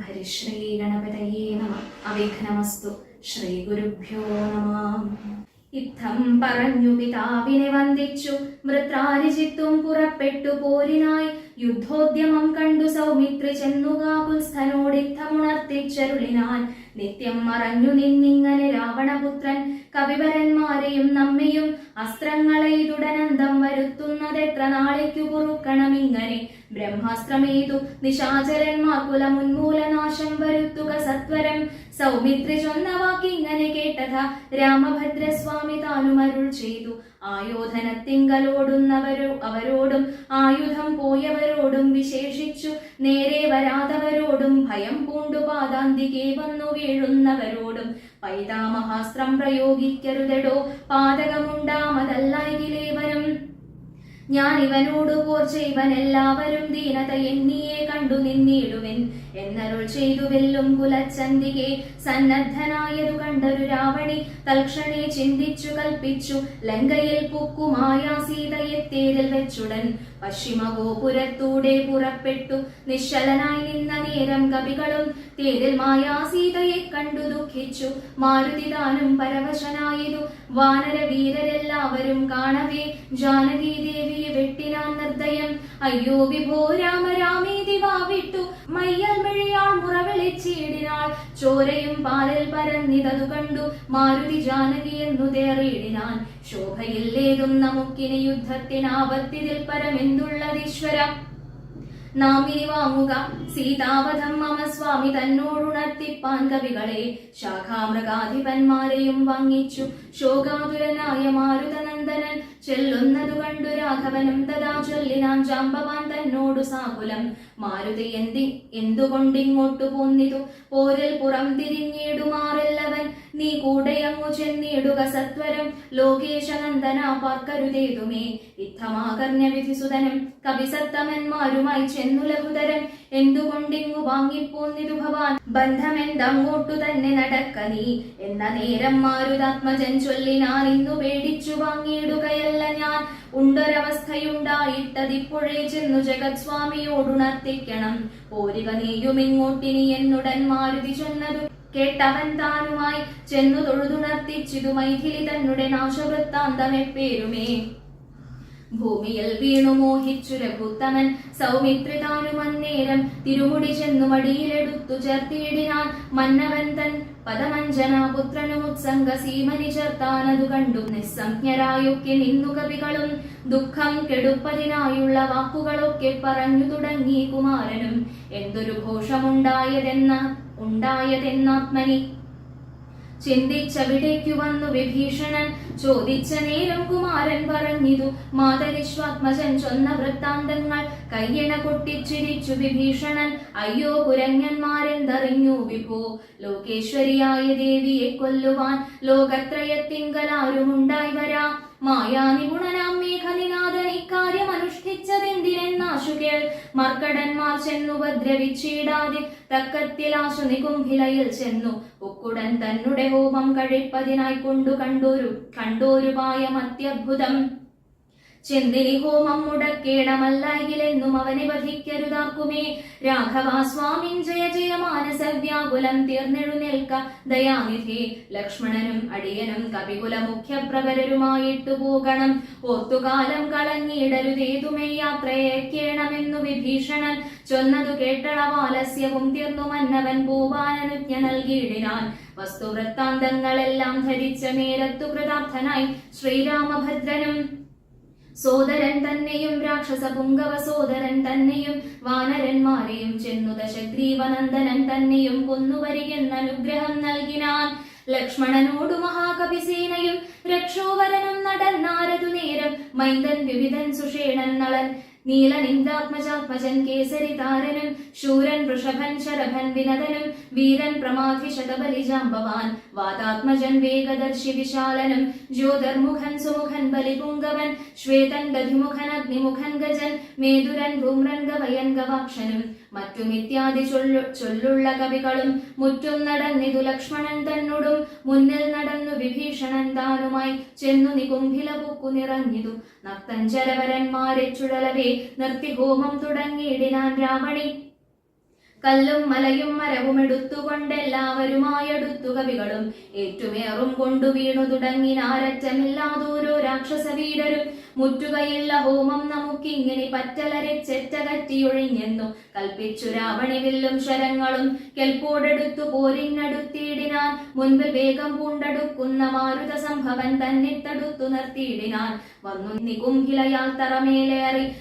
ഹരിശ്രീ ഗണപതയേ നമ അവിഘ്നമസ്തു ശ്രീ ഗുരുഭ്യോ നമ ഇത്തം പറഞ്ഞു പിതാവിനെ വന്ദിച്ചു മൃത്രാരിജിത്തും പുറപ്പെട്ടു പോരിനായി യുദ്ധോദ്യമം കണ്ടു സൗമിത്രി ചെന്നുകാകുൽസ്ഥനോടിത്തമുണർത്തിച്ചരുളിനാൻ നിത്യം മറഞ്ഞു നിന്നിങ്ങനെ രാവണപുത്രൻ കവിവരന്മാരെയും നമ്മയും അസ്ത്രങ്ങളെയ്തുടനന്തം വരുത്തുന്നതെത്ര നാളേക്കു പൊറുക്കണമിങ്ങനെ ബ്രഹ്മാസ്ത്രമേതു നിശാചരന്മാർ കുലമുന്മൂലനാശം വരുത്തുക സത്വരം. സൗമിത്രി ചൊന്ന വാക്കിങ്ങനെ കേട്ടത. രാമഭദ്രസ്വാമി താനും അരുൾ ചെയ്തു. ആയോധനത്തിങ്കലോടുന്നവരോ അവരോടും ആയുധം പോയവരോടും വിശേഷിച്ചു. നേരെ വരാതവരോടും ഭയം പൂണ്ടു പാതാന്തികെ വന്നു വീഴുന്നവരോടും. പൈതാമഹാസ്ത്രം പ്രയോഗിക്കരുതെടോ പാതകമുണ്ടാമതല്ലായിലേവനും ഞാൻ ഇവനോട് പോർ ചെയ്വൻ എല്ലാവരും ദീനത എന്നിയെ കണ്ടു നിന്നിടുവിൻ. എന്നരുൾ ചെയ്തു വെല്ലും കുലച്ചന്തികെ സന്നദ്ധനായതു കണ്ടൊരു രാവണി തൽക്ഷണേ ചിന്തിച്ചു കൽപ്പിച്ചു ലങ്കയിൽ പുക്കുമായ സീതയെ തേരിൽ വെച്ചുടൻ. പശ്ചിമ ഗോപുരത്തൂടെ പുറപ്പെട്ടു നിശ്ചലനായി നിന്ന നേരം കവികളും തേരിൽ മായാ സീതയെ കണ്ടു ദുഃഖിച്ചു. മാരുതി ദാനം പരവശനായതു വാനര വീരരെല്ലാവരും കാണവേ ജാനകി ദേവിയെ വെട്ടിനാൻ നിർദ്ദയം. അയ്യോ വിഭോ രാമ രാമേതി വാവിട്ടു മയ്യൽ മിഴിയാൾ മുറവിളിച്ചിടിനാൾ ചോരയും പാലൽ പരന്നിതതു കണ്ടു. മാരുതി ജാനകി എന്നു തേറിയിടിനാൻ. ശോഭയില്ലേതും നമുക്കിനി യുദ്ധത്തിനാപത്തിതിൽ പരമെന്തുള്ളതീശ്വര നാം ഇനി വാങ്ങുക. സീതാവധം മമ സ്വാമി തന്നോടുണർത്തിപ്പാൻ കവികളെ ശാഖാമൃഗാധിപന്മാരെയും വാങ്ങിച്ചു. ശോകാതുരനായ മാരുതനന്ദനൻ ചെല്ലുന്നതു കണ്ടു രാഘവനും തഥാ ചൊല്ലിനാൻ ജാമ്പവാൻ തന്നോടു സാകുലം. മാരുതി എന്തി എന്തുകൊണ്ടിങ്ങോട്ടു പോന്നിതു? പോരിൽ പുറം തിരിഞ്ഞിടുമാറെല്ലവൻ. നീ കൂടെയങ്ങു ചെന്നിടുക സത്വരം. ലോകേശനന്ദന പാർക്കരുതേതുമേ. ഇത്തമാകർണ്യ വിധിസുതനം. കവിസത്തമന്മാരുമായി ചെന്നു ലഘുതരം എന്തുകൊണ്ടിങ്ങു വാങ്ങിപ്പോന്നിതു ഭവാൻ? ബന്ധമെന്തങ്ങോട്ടു തന്നെ നടക്ക നീ? എന്ന നേരം മാരുതാത്മജൻ ചൊല്ലിനാൻ ഇന്നു പേടിച്ചു വാങ്ങിയിടുകയല്ല. ഞാൻ ഉണ്ടൊരവസ്ഥയുണ്ടായിട്ടതിപ്പോഴേ ചെന്നു ജഗത് സ്വാമിയോടുണർത്തിക്കണം പോരിക നീയുമിങ്ങോട്ടിനി എന്നുടൻ മാരുതി ചെന്നതും കേട്ടവൻ താനുമായി ചെന്നു തൊഴുതുണർത്തിച്ചിതു മൈഥിലി തന്നെ നാശവൃത്താന്തമെപ്പേരുമേ. ഭൂമിയിൽ വീണു മോഹിച്ചു രഘുത്തമൻ സൗമിത്രി താനുമന്നേരം തിരുമുടി ചെന്നു മടിയിലെടുത്തു ചേർത്തിയിടിനാൻ. മന്നവൻ തൻ പദമഞ്ജന പുത്രനും ഉത്സംഗ സീമനി ചേർത്താനതു കണ്ടു നിസ്സംജ്ഞരായൊക്കെ നിന്നു കവികളും. ദുഃഖം കെടുപ്പതിനായുള്ള വാക്കുകളൊക്കെ പറഞ്ഞു തുടങ്ങി കുമാരനും. എന്തൊരു ഘോഷമുണ്ടായതെന്ന ഉണ്ടായതെന്നാത്മനി. ചിന്തിച്ചവിടേക്കു വന്നു വിഭീഷണൻ. ചോദിച്ച നേരം കുമാരൻ പറഞ്ഞിതു മാതരിശ്വാത്മജൻ ചൊന്ന വൃത്താന്തങ്ങൾ കയ്യണ കൊട്ടിച്ചിരിച്ചു വിഭീഷണൻ. അയ്യോ കുരങ്ങന്മാരെന്തറിഞ്ഞു? വിഭോ ലോകേശ്വരിയായ ദേവിയെ കൊല്ലുവാൻ ലോകത്രയത്തിങ്കലാരുമുണ്ടായി വരാ. മായാനിഗുണനാം മേഘനിനാഥൻ ഇക്കാര്യം അനുഷ്ഠിച്ചതെന്തിനെന്നാശു കേൾ മർക്കടന്മാർ ചെന്നു ഉപദ്രവിച്ചിടാതെ തക്കത്തിലാശു നികുംഭിലയിൽ ചെന്നു. ഉക്കുടൻ തന്നുടെ ഹോമം കഴിപ്പതിനായി കൊണ്ടു കണ്ടോരു കണ്ടോരുപായം അത്യത്ഭുതം ചെന്തിനി ഹോമം മുടക്കേടമല്ലായിലെന്നും അവനെ വധിക്കരുതാക്കുമേ രാഘവ സ്വാമിൻ ജയ ജയ മാനസവ്യാകുലം തീർന്നെഴുന്നേൽക്ക ദയാനിധി. ലക്ഷ്മണനും അടിയനും കപികുല മുഖ്യപ്രവരരുമായിട്ടു പോകണം. ഓർത്തുകാലം കളഞ്ഞിടരുതേതുമേ യാത്രയേക്കേണമെന്നു വിഭീഷണൻ. ചൊന്നതു കേട്ടളവാലസ്യവും തീർന്നു മന്നവൻ ഭൂപാലനുജ്ഞ നൽകിയിടിനാൻ. വസ്തുവൃത്താന്തങ്ങളെല്ലാം ധരിച്ച നേരത്തു കൃതാർത്ഥനായി ശ്രീരാമഭദ്രനും സോദരൻ തന്നെയും രാക്ഷസ പുങ്കവ സോദരൻ തന്നെയും വാനരന്മാരെയും ചെന്നു ദശഗ്രീവനന്ദനൻ തന്നെയും കൊന്നുവരികെന്ന അനുഗ്രഹം നൽകിനാൻ. ലക്ഷ്മണനോടു മഹാകവിസേനയും രക്ഷോവരനും നടൻ നാരതു നേരം മൈന്ദൻ വിവിധൻ സുഷേണൻ നളൻ നീലനിന്ദാത്മജാത്മജൻ കേസരി താരനും ശൂരൻ വൃഷഭൻ ശരഭൻ വിനതനും വീരൻ പ്രമാധി ശതബലിജാംബവാൻ വാതാത്മജൻ വേഗദർശി വിശാലനും ജ്യോതിർമുഖൻ സുമുഖൻ ബലിപുങ്കവൻ ശ്വേതൻ ദധിമുഖൻ അഗ്നിമുഖൻ ഗജൻ മേതുരൻ ഭൂമ്രൻ ഗവയൻ ഗവാക്ഷനും. മറ്റും ഇത്യാദി ചൊല്ലുള്ള കവികളും മുറ്റും നടന്നിതു ലക്ഷ്മണൻ തന്നോടും മുന്നിൽ നടന്നു വിഭീഷണൻ താനുമായി ചെന്നു നികുംഭില പൊക്കു നിറഞ്ഞിതു. നക്തഞ്ചരവരന്മാരെ ചുഴലവേ നിർത്തി ഹോമം തുടങ്ങിയിടിനാൻ രാവണി. കല്ലും മലയും മരവും എടുത്തുകൊണ്ടെല്ലാവരുമായടുത്തു കവികളും. ഏറ്റുമേറും കൊണ്ടു വീണു തുടങ്ങി നാരറ്റമില്ലാതോരോ രാക്ഷസ വീരരും മുറ്റുകയില്ല ഹോമം നമുക്കിങ്ങനെ പറ്റലരിച്ചെറ്റകറ്റിയൊഴിഞ്ഞെന്നു കൽപ്പിച്ചു രാവണിവില്ലും ശരങ്ങളും കെൽപ്പോടെടുത്തു പോരിനടുത്തിയിടിനാൻ. മുൻപ് വേഗം പൂണ്ടടുക്കുന്ന മാരുത സംഭവൻ തന്നെ തടുത്തു നിർത്തിയിടിനാൻ. വന്നു നികുംഹിലയാൽ തറമേലേറി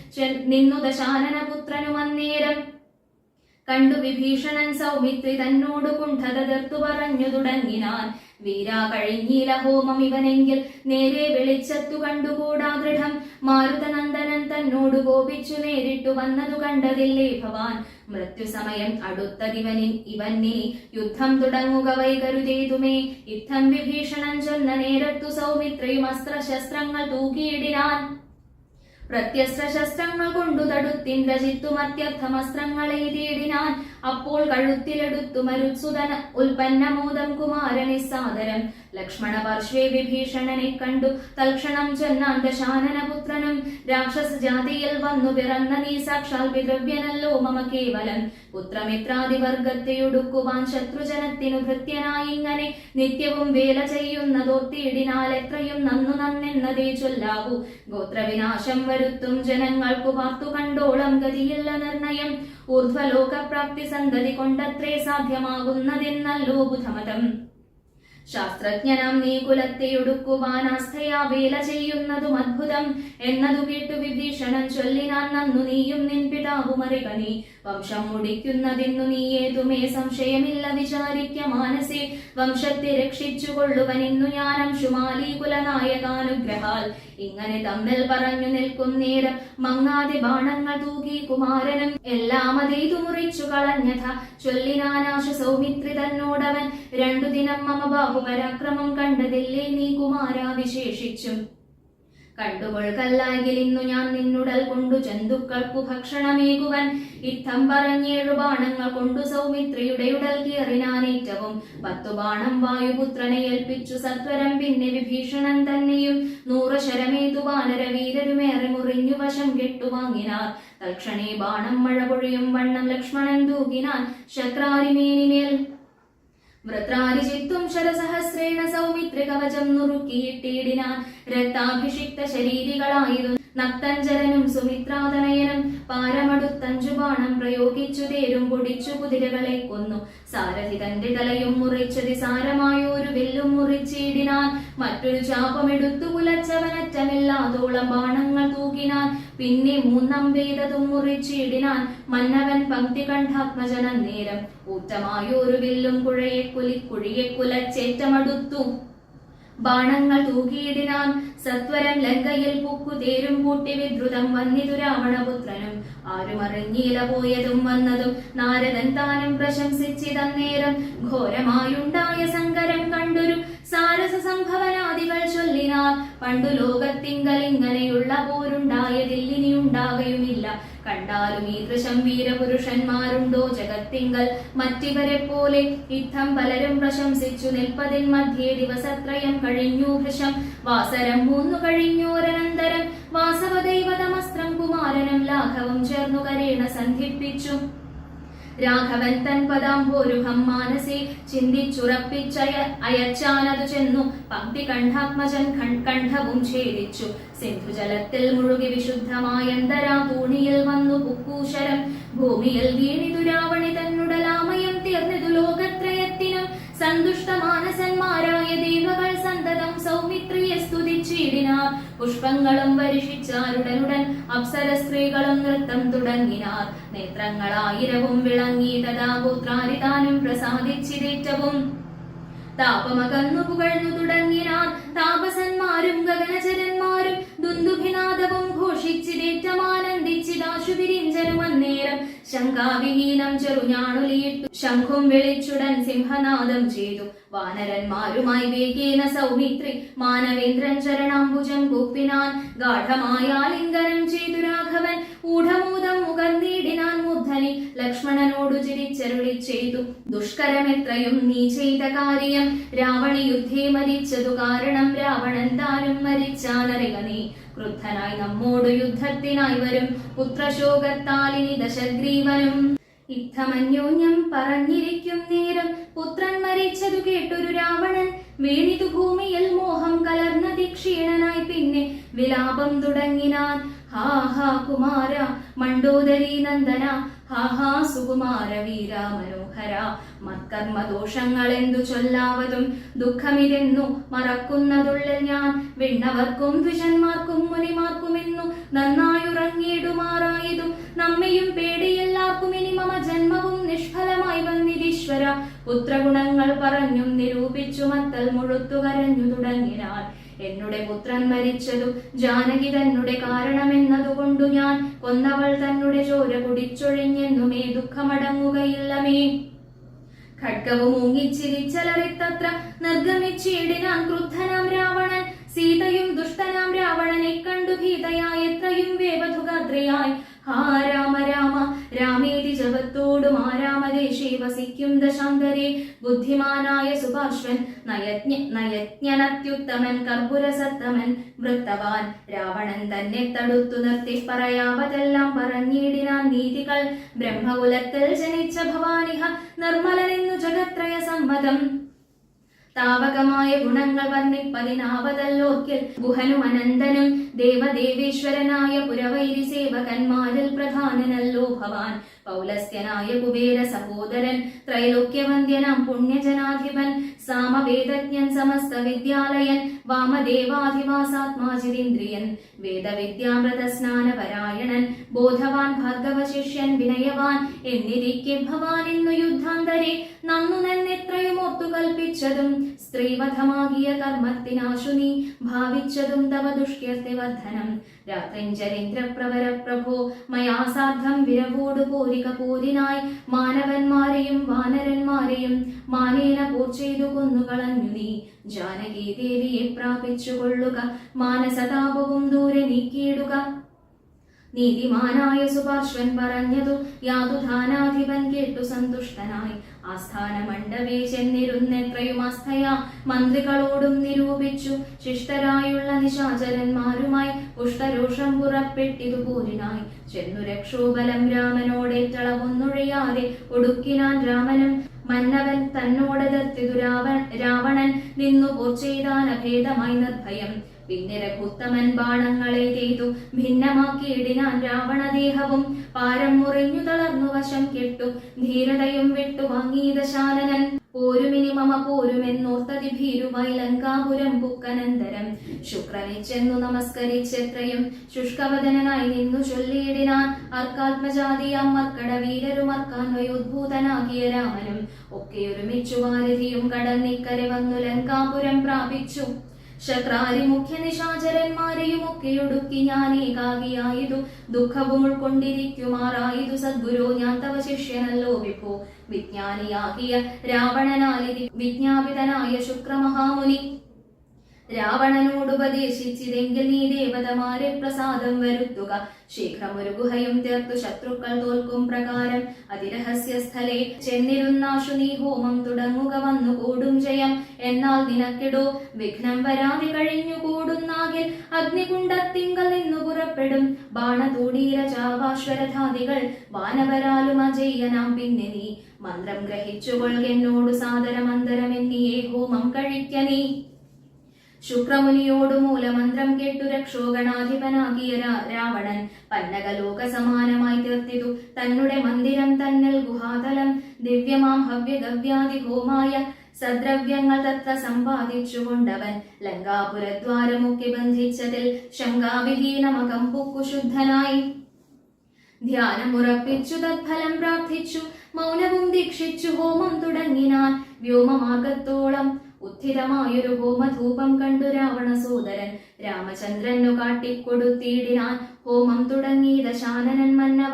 നിന്നു ദശാനന പുത്രനുമന്നേരം കണ്ടു വിഭീഷണൻ സൗമിത്രി തന്നോട് കുണ്ഠത തീർത്തു പറഞ്ഞു തുടങ്ങിനാൻ വീരാ കഴിഞ്ഞീല ഹോമം ഇവനെങ്കിൽ നേരെ വെളിച്ചത്തു കണ്ടുകൂടാ ദൃഢം. മാരുതനന്ദനൻ തന്നോട് കോപിച്ചു നേരിട്ടു വന്നതു കണ്ടതില്ലേ ഭവാൻ. മൃത്യുസമയം അടുത്തതിവനിൻ ഇവന്നെ യുദ്ധം തുടങ്ങുക വൈകരുതേതുമേ യുദ്ധം വിഭീഷണൻ ചൊന്ന നേരത്തു സൗമിത്രയും അസ്ത്രശസ്ത്രങ്ങൾ തൂക്കിയിടിനാൻ. പ്രത്യസ്ത്ര ശസ്ത്രങ്ങൾ കൊണ്ടു തടുത്തിന്ദ്രജിത്തു മത്യർത്ഥമസ്ത്രങ്ങളെ തേടിനാൻ അപ്പോൾ കഴുത്തിലെടുത്തു മരുത്സുതന ഉൽപ്പന്നമോദം കുമാരനെ സാദരം. ലക്ഷ്മണ പാർശ്വേ വിഭീഷണനെ കണ്ടു. തൽക്ഷണം ചെന്നാൻ ദശാനന പുത്രനും രാക്ഷസ ജാതിയിൽ വന്നു. പിറന്ന നീ സാക്ഷാൽ പിതൃവ്യനല്ലോ മമ കേവലം. പുത്രമിത്രാദിവർഗത്തെയൊടുക്കുവാൻ ശത്രുജനത്തിനു ഭൃത്യനായി ഇങ്ങനെ നിത്യവും വേല ചെയ്യുന്നതോർത്തിയിടിനാൽ എത്രയും നന്നു നന്നെന്നതേ ചൊല്ലാവൂ. ഗോത്രവിനാശം വരുത്തും ജനങ്ങൾക്കു പാർത്തു കണ്ടോളം ഗതിയില്ല നിർണയം. ഊർധ്വലോകപ്രാപ്തി സന്തതി കൊണ്ടത്രേ സാധ്യമാകുന്നതെന്നല്ലോ ബുധമതം ശാസ്ത്രജ്ഞനാം നീ കുലത്തെയൊടുക്കുവാൻ ആസ്ഥയാ വേല ചെയ്യുന്നതും അത്ഭുതം എന്നതു കേട്ടു വിഭീഷണൻ ചൊല്ലിനാൻ നന്നു നീയും നിൻ പിതാവും അറിക. നീ വംശം മുടിക്കുന്നതിന്നു നീ ഏതുമേ സംശയമില്ല വിചാരിക്ക മാനസേ. വംശത്തെ രക്ഷിച്ചു ഇന്നു ഞാൻ അംശുമാലി കുലനായകാനുഗ്രഹാൽ. ഇങ്ങനെ തമ്മിൽ പറഞ്ഞു നിൽക്കും നേരം മങ്ങാതെ ബാണങ്ങൾ തൂകി കുമാരനും എല്ലാം അതേതു മുറിച്ചു കളഞ്ഞഥ ചൊല്ലിനാനാശ സൗമിത്രി തന്നോടവൻ രണ്ടു ദിനം മമ ബാഹുപരാക്രമം കണ്ടതില്ലേ നീ കുമാര വിശേഷിച്ചും? കണ്ടുകൊൾക്കല്ലായെങ്കിൽ ഇന്നു ഞാൻ നിന്നുടൽ കൊണ്ടു ജന്തുക്കൾക്കു ഭക്ഷണമേകുവൻ ഇത്തം പറഞ്ഞേഴു ബാണങ്ങൾ കൊണ്ടു സൗമിത്രിയുടെ ഉടൽ കീറിനാനേറ്റവും പത്തു ബാണം വായുപുത്രനെ ഏൽപ്പിച്ചു. സത്വരം പിന്നെ വിഭീഷണൻ തന്നെയും നൂറ് ശരമേതു വാനര വീരരുമേറെ മുറിഞ്ഞു വശം കെട്ടുവാങ്ങിനാർ തൽക്ഷണേ ബാണം മഴ പൊഴിയും വണ്ണം ലക്ഷ്മണൻ തൂകിനാൻ ശക്രാരിമേനിമേൽ വൃത്രാരിചിത്വം ശരസഹസ്രേണ സൗമിത്രി കവചം നുറുക്കിയിട്ടിടിനാൻ രക്താഭിഷിക്ത ശരീരികളായിരുന്നു. നക്തഞ്ചരനും സുമിത്രാതനയനും പാരമടുത്തഞ്ചുബാണം പ്രയോഗിച്ചു തേരും പൊടിച്ചു കുതിരകളെ കൊന്നു. സാരഥി തന്റെ തലയും മുറിച്ചതി സാരമായൊരു വില്ലും മുറിച്ചിടിനാൻ മറ്റൊരു ചാപമെടുത്തു കുലച്ചവനറ്റമില്ലാതോളം ബാണങ്ങൾ തൂക്കിനാൻ പിന്നെ മൂന്നാം വേദതും മുറിച്ചിടിനാൻ മന്നവൻ പങ്ക്തി കണ്ഠാത്മജനം നേരം. ഊറ്റമായൊരു വില്ലും കുഴയെ കുലി കുഴിയെ കുലച്ചേറ്റമടുത്തു. ബാണങ്ങൾ തൂക്കിയിടിനാൻ സത്വരം ലങ്കയിൽ പൂക്കു തേരും പൂട്ടി വിദ്രുതം വന്നിതു രാവണപുത്രനും. ആരും അറിഞ്ഞില പോയതും വന്നതും നാരദൻ താനും പ്രശംസിച്ചിതന്നേരം ഘോരമായുണ്ടായ സങ്കരം കണ്ടൊരു സാരസ സംഭവനാദികൾ ചൊല്ലിനാർ പണ്ടു ലോകത്തിങ്കൽ ഇങ്ങനെയുള്ള പോരുണ്ടായതില്ലിനി ഉണ്ടാകയുമില്ല. കണ്ടാലും ഈ ദൃശം വീരപുരുഷന്മാരുണ്ടോ ജഗത്തിങ്കൽ? മറ്റിവരെ പോലെ യുദ്ധം പലരും പ്രശംസിച്ചു നിൽപ്പതിൻ മധ്യേ ദിവസത്രയം കഴിഞ്ഞു വൃഷം വാസരം മൂന്നു കഴിഞ്ഞോരനന്തരം വാസവദൈവതമസ്ത്രം കുമാരനും ലാഘവം ചേർന്നു കരേണ സന്ധിപ്പിച്ചു. രാഘവൻ തൻ പദാംബോരുഹം മാനസി ചിന്തിച്ചുറപ്പിച്ചയ അയച്ചാനതു ചെന്നു. പക്തി കണ്ഠാത്മജൻ കണ്ഠവും ഛേദിച്ചു. സിന്ധുജലത്തിൽ മുഴുകി വിശുദ്ധമായ അന്തരാ തൂണിയിൽ വന്നു പുക്കൂശരം ഭൂമിയിൽ വീണിതു രാവണി തന്നുടലാമയം തീർന്നിതു ലോകത്രയത്തിനും. സന്തുഷ്ട മാനസന്മാരായ ദേവകൾ പുഷ്പങ്ങളും വർഷിച്ചാരുടനുടൻ അപ്സര സ്ത്രീകളും നൃത്തം തുടങ്ങിനാർ. നേത്രങ്ങളായിരവും വിളങ്ങി തഥാ ഗോത്രാരിതാനും പ്രസാദിച്ചിതേറ്റവും. താപമകന്നു പുകഴ്ന്നു തുടങ്ങിനാർ. താപസന്മാരും ഗഗനചരന്മാരും ദുന്ദുഭിനാദവും ഘോഷിച്ചിതേറ്റമാനന്ദിച്ചിതാശു പിരിഞ്ചനും അന്നേരം ശങ്കാവിഹീനം ചെറുഞാണുലിയിട്ടു ശംഖും വിളിച്ചുടൻ സിംഹനാദം ചെയ്തു. വാനരന്മാരുമായി വേഗേന സൗമിത്രി മാനവേന്ദ്രൻ ചരണാംബുജം കൂപ്പിനാൻ ഗാഠമായ ലിംഗനം ചെയ്തു രാഘവൻ. ഊഢമൂതം മുകർന്നീടിനാൻ മുദ്ധനി ലക്ഷ്മണനോടു ചിരിച്ചരുളി ചെയ്തു. ദുഷ്കരമെത്രയും നീ ചെയ്ത കാര്യം രാവണി യുദ്ധേ മരിച്ചതു കാരണം രാവണൻ താനും മരിച്ചാലറിയ നീ. ക്രുദ്ധനായി നമ്മോട് യുദ്ധത്തിനായി വരും. പുത്രശോകത്താലിനി ദശഗ്രീവനും. യുദ്ധമന്യോന്യം പറഞ്ഞിരിക്കും നേരം. പുത്രൻ മരിച്ചതു കേട്ടൊരു രാവണൻ. വീണിതു ഭൂമിയിൽ മോഹം കലർന്നതി ക്ഷീണനായി പിന്നെ വിലാപം തുടങ്ങിനാൻ. ഹാ ഹാ കുമാര മണ്ടോദരി നന്ദന ഹാ ഹാ സുകുമാര വീര മനോഹര. മത്കർമ്മ എന്തു ചൊല്ലാവതും ദുഃഖമിതെന്നു മറക്കുന്നതുള്ളിൽ ഞാൻ. വിണ്ണവർക്കും ദ്വിജന്മാർക്കും മുനിമാർക്കുമെന്നു നന്നായുറങ്ങിയിടുമാറായതും നമ്മയും പേടിയെല്ലാവർക്കും ഇനി മമ ജന്മവും നിഷ്ഫലമായി വന്നിരീശ്വര. പുത്രഗുണങ്ങൾ പറഞ്ഞും നിരൂപിച്ചു മത്തൽ മുഴുത്തു കരഞ്ഞു തുടങ്ങിനാൻ എന്നുടെ പുത്രൻ മരിച്ചതു ജാനകി തന്നുടെ കാരണമെന്നതുകൊണ്ടു ഞാൻ കൊന്നവൾ തന്നെ ചോര കുടിച്ചൊഴിഞ്ഞെന്നുമേ ദുഃഖമടങ്ങുകയില്ലമേ. ഖഡ്ഗവും ഊങ്ങിച്ചിരിച്ചലറിത്തത്ര നിർഗമിച്ചിടിനാം ക്രുദ്ധനാം രാവണൻ. സീതയും ദുഷ്ടനാം രാവണനെ കണ്ടു ഭീതയായി. എത്രയും വേവധുഗാദ്രയായി ഹാ രാമ രാമ രാമേതി ജപത്തോടും ആരാമദേശേ വസിക്കും ദശാന്തരെ. ബുദ്ധിമാനായ സുപാർശ്വൻ നയജ്ഞ നയജ്ഞനത്യുത്തമൻ കർപ്പുരസത്തമൻ വൃത്തവാൻ. രാവണൻ തന്നെ തടുത്തു നിർത്തി പറയാവതെല്ലാം പറഞ്ഞിടിനാൻ നീതികൾ. ബ്രഹ്മകുലത്തിൽ ജനിച്ച ഭവാനിഹ നിർമ്മലനെന്നു ജഗത്രയ സമ്മതം. താവകമായ ഗുണങ്ങൾ വർണിപ്പതിനാവതല്ലോർക്കിൽ ഗുഹനും അനന്തനും ദേവദേവേശ്വരനായ പുരവൈരി സേവകന്മാരിൽ പ്രധാനനല്ലോ ഭവാൻ. പൗലസ്ത്യനായ കുബേര സഹോദരൻ ത്രൈലോക്യവന്ദ്യനാം പുണ്യജനാധിപൻ സാമവേദജ്ഞൻ സമസ്ത വിദ്യാലയൻ വാമദേവാധിവാസാത്മാജിതീന്ദ്രിയൻ വേദവിദ്യാമൃത സ്നാനപരായണൻ ബോധവാൻ ഭാഗവശിഷ്യൻ വിനയവാൻ എന്നിരിക്കെ ഭവാൻ ഇന്നു യുദ്ധാന്തരെ നന്നു നന്നെത്രയും ഓർത്തു കൽപ്പിച്ചതും സ്ത്രീവധമാകിയ കർമ്മത്തിനാശു ഭാവിച്ചതും തവ ദുഷ്കീർത്തിവർദ്ധനം രാത്രിഞ്ചരീന്ദ്രപ്രവര പ്രഭോ മയാ സാർദ്ധം വിരവോടു പോരിക പോരിനായി മാനവന്മാരെയും വാനരന്മാരെയും മാനേന പോർ ചെയ്തു കൊന്നുകളഞ്ഞു നീ. ജാനകി ദേവിയെ പ്രാപിച്ചുകൊള്ളുക മാനസതാപവും ദൂരെ നീക്കിയിടുക. നീതിമാനായ സുപാർശ്വൻ പറഞ്ഞതു യാതുധാനാധിപൻ കേട്ടു സന്തുഷ്ടനായി. ആസ്ഥാന ചെന്നിരുന്നെത്രയും ആസ്ഥയാ മന്ത്രികളോടും നിരൂപിച്ചു. ശിഷ്ടരായുള്ള നിശാചരന്മാരുമായി പുഷ്ടരോഷം പുറപ്പെട്ടിതു പോരിനായി ചെന്നു രക്ഷോബലം രാമനോടേറ്റളവൊന്നൊഴിയാതെ ഒടുക്കിനാൻ രാമനും മന്നവൻ തന്നോടതിർത്തിതു രാവണൻ നിന്നു പോർ ചെയ്താൻ അഭേദമായി നിർഭയം. പിന്നെ രഘുത്തമൻ ബാണങ്ങളെ ചെയ്തു. ഭിന്നമാക്കിയിടിനാൻ രാവണദേഹവും പാരം മുറിഞ്ഞു തളർന്നു വശം കെട്ടു. ധീരതയും വിട്ടു വാങ്ങീതശാലനൻ പോരുമിനി മമ പോരുമെന്നോർത്തതി ഭീരുമായി ലങ്കാപുരം പുക്കനന്തരം ശുക്രനെ ചെന്നു നമസ്കരിച്ചെത്രയും ശുഷ്കവദനായി നിന്നു ചൊല്ലിയിടിനാൻ. അർക്കാത്മജാതിയാം മർക്കട വീരരുമർക്കാൻ വയോദ്ഭൂതനാകിയ രാമനും. ഒക്കെ ഒരുമിച്ചു വാരതിയും കടന്നിക്കരെ വന്നു ലങ്കാപുരം പ്രാപിച്ചു. ശക്രാരി മുഖ്യ നിശാചരന്മാരെയും ഒക്കെ ഒടുക്കി ഞാൻ ഏകാകിയായതു ദുഃഖവും ഉൾക്കൊണ്ടിരിക്കുമാറായതു. സദ്ഗുരു ഞാൻ തവ ശിഷ്യനല്ലോ വിഭോ. വിജ്ഞാനിയാകിയ രാവണനാലിതി വിജ്ഞാപിതനായ ശുക്രമഹാമുനി. രാവണനോടുപദേശിച്ചിതെങ്കിൽ നീ ദേവതമാരെ പ്രസാദം വരുത്തുക. ശീഘ്രം ഒരു ഗുഹയും തീർത്തു ശത്രുക്കൾ തോൽക്കും പ്രകാരം അതിരഹസ്യ സ്ഥലേ ചെന്നിരുന്നാശു നീ ഹോമം തുടങ്ങുക വന്നു കൂടും ജയം. എന്നാൽ നിനക്കിടോ വിഘ്നം വരാതെ കഴിഞ്ഞു കൂടുന്നാകിൽ അഗ്നികുണ്ടത്തിങ്കൽ നിന്നു പുറപ്പെടും. ബാണതൂടീര ചാവാശ്വരധാദികൾ വാനവരാലും അജയ്യനാം പിന്നെ നീ. മന്ത്രം ഗ്രഹിച്ചുകൊൾകെന്നോടു സാദരമന്തരമെന്നിയേ ഹോമം കഴിക്ക നീ. ശുക്രമുനിയോടു മൂലമന്ത്രം കേട്ടു രക്ഷോഗണാധിപനാകിയ രാവണൻ. പന്നകലോക സമാനമായി തീർത്തിതു. തന്നെ മന്ദിരം തന്നൽ ഗുഹാതലം. ദിവ്യമാം ഹവ്യഗവ്യാദി ഹോമായ സദ്രവ്യങ്ങൾ തത്ര സമ്പാദിച്ചുകൊണ്ടവൻ. ലങ്കാപുരദ്വാരമൊക്കെ ബന്ധിച്ചതിൽ ശങ്കാവിഹീനമകം പുക്കുശുദ്ധനായി ധ്യാനമുറപ്പിച്ചു തത്ഫലം പ്രാർത്ഥിച്ചു. മൗനവും ദീക്ഷിച്ചു ഹോമം തുടങ്ങിനാൻ വ്യോമമാർഗത്തോളം ഉത്ഥിതമായൊരു ഹോമധൂപം കണ്ടു രാവണ സോദരൻ. രാമചന്ദ്രനു കാട്ടിക്കൊടുത്തിയിടിനാൻ ഹോമം തുടങ്ങി ദശാനനൻ മന്നവ.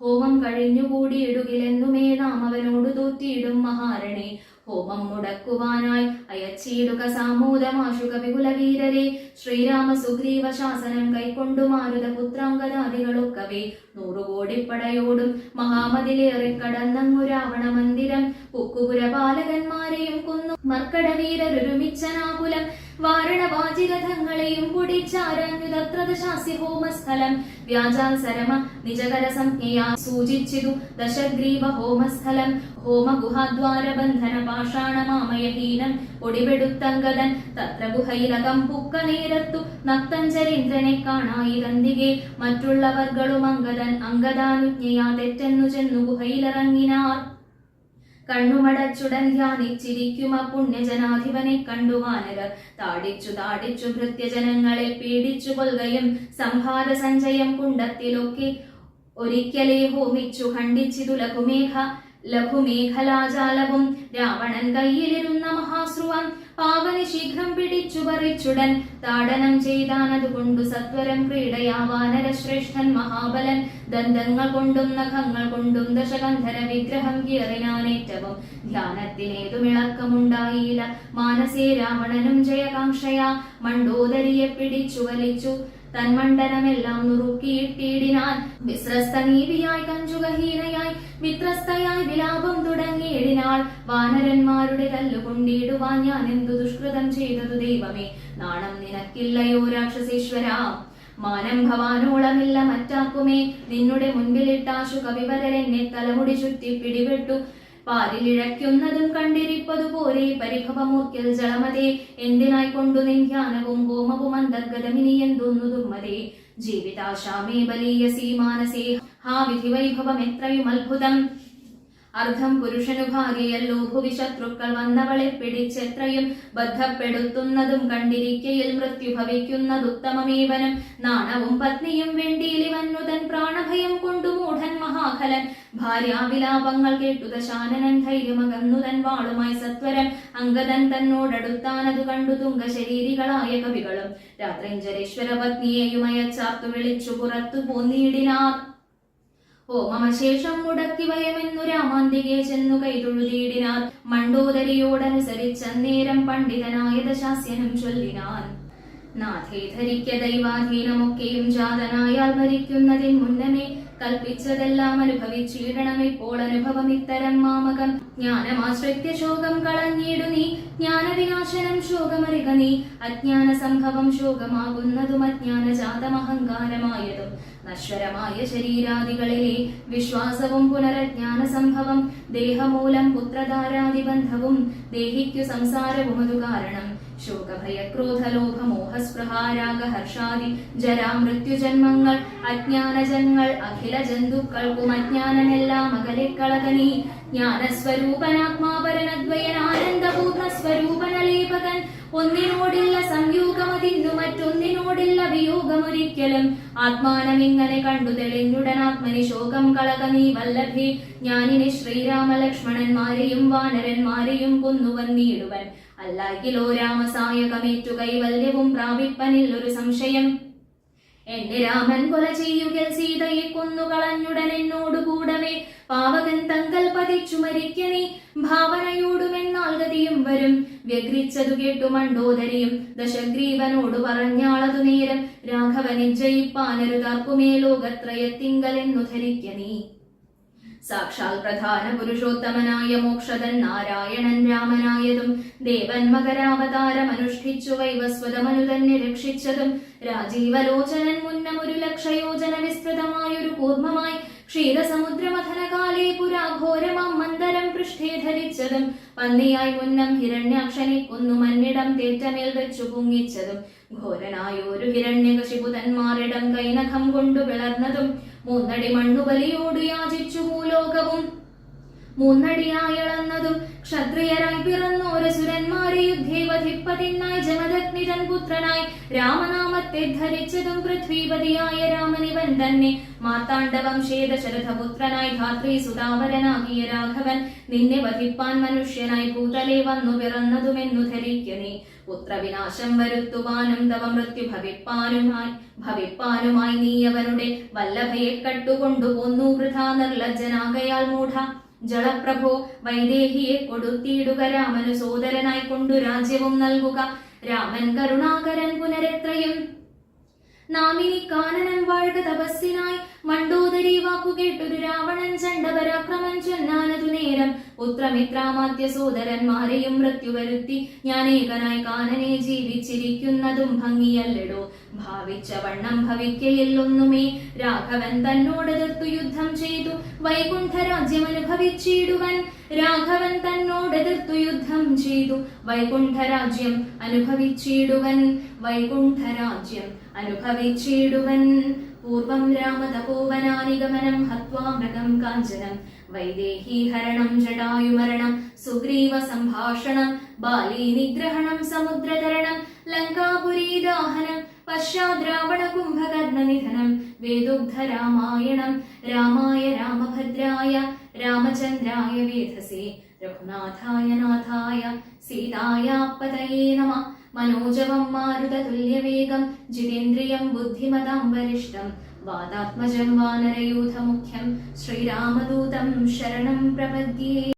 ഹോമം കഴിഞ്ഞുകൂടിയിടുകിലെന്നുമേ നാം അവനോട് തൂത്തിയിടും മഹാരണേ. ഹോമം മുടക്കുവാനായി അയച്ചിടുക സാമൂതമാശുക വിപുലവീരരെ. ശ്രീരാമ സുഗ്രീവ ശാസനം കൈക്കൊണ്ടു മാരുത പുത്രാംഗദാദികളൊക്കവേ നൂറുകോടിപ്പടയോടും മഹാമതിലേറെ കടന്നങ്ങു രാവണ മന്ദിരം കുക്കുപുര ബാലകന്മാരെയും കൊന്നു മർക്കടവീരൊരുമിച്ചനാകുലം വാരണവാചിരഥങ്ങളെയും പൊടിച്ചാരഞ്ഞുതത്രത ശാസ്യ ഹോമസ്ഥലം വ്യാജാത്സരമ നിജകര സംജ്ഞയാ സൂചിച്ചിതു ദശഗ്രീവ ഹോമസ്ഥലം ഹോമഗുഹാദ്വാരബന്ധന പാഷാണമാമയഹീനം ഒടിവെടുത്തങ്കതൻ തത്ര ഗുഹയിലകം പുക്ക നേരത്തു നക്തഞ്ചരീന്ദ്രനെ കാണായി തന്തികെ മറ്റുള്ളവർകളും അങ്കദൻ അങ്കദാനുജ്ഞയാ തെറ്റെന്നു ചെന്നു ഗുഹയിലിറങ്ങിനാർ. കണ്ണുമടച്ചുടൻ ധ്യാനിച്ചിരിക്കും ആ പുണ്യജനാധിപനെ കണ്ടു വാനരർ താടിച്ചു താടിച്ചു ഭൃത്യജനങ്ങളെ പീഡിച്ചു കൊൽകയും സംഹാര സഞ്ചയം കുണ്ടത്തിലൊക്കെ ഒരിക്കലേ ഹോമിച്ചു ഖണ്ഡിച്ചിതു ലഘുമേഘ ലഘുമേഘലാജാലവും രാവണൻ കയ്യിലിരുന്ന മഹാശ്രുവം പാവന് ശീഘ്രം പിടിച്ചു പറിച്ചുടൻ. താടനം ചെയ്താനതുകൊണ്ടു സത്വരം ക്രീഡയാ മഹാബലൻ. ദന്തങ്ങൾ കൊണ്ടും നഖങ്ങൾ കൊണ്ടും ദശകന്ധര വിഗ്രഹം കീറിനാനേറ്റവും. ധ്യാനത്തിനേതുമിളക്കമുണ്ടായില്ല. മാനസേ രാവണനും ജയകാംക്ഷയാ. മണ്ടോദരിയെ പിടിച്ചു വലിച്ചു. തന്മണ്ഡലമെല്ലാം നുറുക്കിയിട്ടിടിനാൻ വിശ്രസ്ത നീതിയായി കഞ്ചുകഹീനയായി വിത്രസ്തയായി വിലാപം തുടങ്ങിയിടിനാൾ വാനരന്മാരുടെ തല്ലുകൊണ്ടിടുവാൻ ഞാൻ എന്തു ദുഷ്കൃതം ചെയ്തതു ദൈവമേ? നാണം നിനക്കില്ലയോ രാക്ഷസീശ്വര? മാനം ഭവാനോളമില്ല മറ്റാക്കുമേ നിന്നുടെ മുൻപിലിട്ടാശു കവിവരരെന്നെ തലമുടി ചുറ്റി പിടിപെട്ടു. പാലിലിഴയ്ക്കുന്നതും കണ്ടിരിപ്പതുപോലെ പരിഭവമൂർക്കിൽ ജളമതേ. എന്തിനായിക്കൊണ്ടു നിന്ധ്യാനവും ഹോമവും അന്തർഗതമിനി എന്തൊന്നു ദുർമതേ ജീവിതാശാമേ ബലീയസീ മാനസേ ഹാ വിധി വൈഭവം എത്രയും അത്ഭുതം. അർദ്ധം പുരുഷനു ഭാര്യയല്ലോ ഭുവി ശത്രുക്കൾ വന്നവളെ പിടിച്ചെത്രയും ബദ്ധപ്പെടുത്തുന്നതും കണ്ടിരിക്കയിൽ മൃത്യു ഭവിക്കുന്നതുത്തമമേവനം നാണവും പത്നിയും വെണ്ടിയിലിവന്നുതൻ പ്രാണഭയം കൊണ്ടു മൂഢൻ മഹാഖലൻ. ഭാര്യാവിലാപങ്ങൾ കേട്ടു ദശാനനൻ ധൈര്യമകന്നു തൻ വാളുമായി സത്വരൻ അങ്കദൻ തന്നോടടുത്താനതു കണ്ടു തുങ്കശരീരികളായ കവികളും. രാത്രിഞ്ചരേശ്വര പത്നിയെയും അയച്ചാർത്തു വിളിച്ചു പുറത്തു പോന്നിടിനാർ. ഹോമമശേഷം മുടക്കി വയമെന്നു രാമാന്തികെ ചെന്നു കൈതൊഴുതിയിടിനാർ മണ്ടോദരിയോടനുസരിച്ചന്നേരം പണ്ഡിതനായ ദശാസ്യനും ചൊല്ലിനാൻ. നാഥേ ധരിക്ക ദൈവാധീനമൊക്കെയും ജാതനായാൽ ഭരിക്കുന്നതിൽ മുന്നമേ കൽപ്പിച്ചതെല്ലാം അനുഭവിച്ചിടണം. ഇപ്പോൾ അനുഭവം ഇത്തരം മാമകം. ജ്ഞാനമാശ്രിത്യ ശോകം കളഞ്ഞിടു നീ. ജ്ഞാനവിനാശനം ശോകമറിക നീ. അജ്ഞാന സംഭവം ശോകമാകുന്നതും അജ്ഞാനജാതമഹങ്കാരമായതും. നശ്വരമായ ശരീരാദികളിലെ വിശ്വാസവും പുനരജ്ഞാന സംഭവം ദേഹമൂലം പുത്രധാരാദിബന്ധവും ദേഹിക്കു സംസാരവും അതു കാരണം. ശോകഭയക്രോധലോഭമോഹസ്പൃഹാരാഗഹർഷാദി ജരാ മൃത്യുജന്മങ്ങൾ അജ്ഞാനജന്മങ്ങൾ അഖില ജന്തുക്കൾക്കും അജ്ഞാനമെല്ലാം അകലിക്കളകനീ. കളകനീ സ്വരൂപനലേപകൻ ഒന്നിനോടില്ല സംയോഗമതിന്നു മറ്റൊന്നിനോടില്ല വിയോഗമൊരിക്കലും. ആത്മാനമിങ്ങനെ കണ്ടു തെളിഞ്ഞുടൻ ആത്മനി ശോകം കളക നീ വല്ലഭേ. ഞാനിനെ ശ്രീരാമലക്ഷ്മണന്മാരെയും വാനരന്മാരെയും കൊന്നുവന്നിടുവൻ അല്ലാക്കിലോ രാമസായകമേറ്റു കൈവല്യവും പ്രാപിപ്പനിൽ ഒരു സംശയം. എന്നെ രാമൻ കൊല ചെയ്യുകൽ സീതയെ കൊന്നുകളഞ്ഞുടൻ എന്നോട് കൂടവേ പാവകൻ തങ്കൽ പതിച്ചു മരിക്കണേ. ഭാവനയോടുമെന്നാൽ ഗതിയും വരും. വ്യഗ്രിച്ചതു കേട്ടു മണ്ടോദരിയും. ദശഗ്രീവനോട് പറഞ്ഞാളതു നേരം രാഘവനെ ജയിപ്പാനരുതാർക്കുമേ ലോകത്രയത്തിങ്കൽ എന്നു ധരിക്ക നീ സാക്ഷാൽ പ്രധാന പുരുഷോത്തമനായ മോക്ഷതൻ നാരായണൻ രാമനായതും ദേവൻ മകരാവതാരമനുഷ്ഠിച്ചു വൈവസ്വതമനു തന്നെ രക്ഷിച്ചതും രാജീവലോചനൻ മുന്നം ഒരു ലക്ഷയോജന വിസ്തൃതമായൊരു കൂർമ്മമായി ക്ഷീരസമുദ്രമഥനകാലേ പുരാഘോരമാം മന്ദരം പൃഷ്ഠേ ധരിച്ചതും പന്നിയായി മുന്നം ഹിരണ്യാക്ഷനെ കൊന്നു മന്നിടം തേറ്റമേൽ വെച്ചു പൊങ്ങിച്ചതും ഘോരനായൊരു ഹിരണ്യകശിപുതന്മാരിടം കൈനഖം കൊണ്ടു പിളർന്നതും മൂന്നടി മണ്ണുബലിയോട് യാചിച്ചു ഭൂലോകവും. മൂന്നടിയായളന്നതും ക്ഷത്രിയരായി പിറന്നോരസുരന്മാരെ യുദ്ധേ വധിപ്പതിനായി ജമദഗ്നിതൻ പുത്രനായി രാമനാമത്തെ ധരിച്ചതും പൃഥ്വീപതിയായ രാമനിവൻ തന്നെ. മാർത്താണ്ഡവം ശേദശരഥപുത്രനായി ധാത്രി സുതാവരനാകിയ രാഘവൻ നിന്നെ വധിപ്പാൻ മനുഷ്യനായി ഭൂതലെ വന്നു പിറന്നതുമെന്നു ധരിക്കണേ പുത്രവിനാശം വരുത്തുവാനും തവ മൃത്യു ഭവിപ്പാനുമായി ഭവിപ്പാനുമായി നീ അവരുടെ വല്ലഭയെ കട്ടുകൊണ്ടുപോന്നു വൃഥാ നിർലജ്ജനാകയാൽ മൂഢ. ജളപ്രഭോ വൈദേഹിയെ കൊടുത്തിയിടുക രാമനു സോദരനായി കൊണ്ടു രാജ്യവും നൽകുക. രാമൻ കരുണാകരൻ പുനരെത്രയും. നാമിനി കാനനം വാഴ്ക തപസ്സിനായി മണ്ടോദരി വാക്കു കേട്ടൊരു രാവണൻ ചണ്ടപരാക്രമം ചൊന്നാനതു നേരം. പുത്രമിത്രാമാത്യ സോദരന്മാരെയും മൃത്യു വരുത്തി. ഞാൻ ഏകനായി കാനനെ ജീവിച്ചിരിക്കുന്നതും ഭംഗിയല്ലടോ. ഭാവിച്ച വണ്ണം ഭവിക്കയില്ലൊന്നുമേ രാഘവൻ തന്നോട് എതിർത്തു യുദ്ധം ചെയ്തു. വൈകുണ്ഠ രാജ്യം അനുഭവിച്ചിടുവൻ. രാഘവൻ തന്നോട് എതിർത്തു യുദ്ധം ചെയ്തു. വൈകുണ്ഠ രാജ്യം അനുഭവിച്ചിടുവൻ. വൈകുണ്ഠ രാജ്യം അനുഭവിച്ചിടുവൻ. പൂർവം രാമതപോവനാനിഗമനം ഹത്വാ മൃഗം കാഞ്ചനം വൈദേഹീഹരണം ജടായുമരണം സുഗ്രീവ സംഭാഷണം ബാലീ നിഗ്രഹണം സമുദ്രതരണം ലങ്കാപുരീദാഹനം പശ്ചാദ്രാവണ കുംഭകർണ നിധനം വേദുഗ്ധ രാമായണം രാമായ രാമഭദ്രായ രാമചന്ദ്രായ വേധസേ രഘുനാഥായ നാഥായ സീതായ പതയേ നമ മനോജവം മാരുതതുല്യവേഗം ജിതേന്ദ്രിയം ബുദ്ധിമതാം വരിഷ്ടം വാദാത്മജം വാനരയൂഥമുഖ്യം ശ്രീരാമദൂതം ശരണം പ്രപദ്യേ.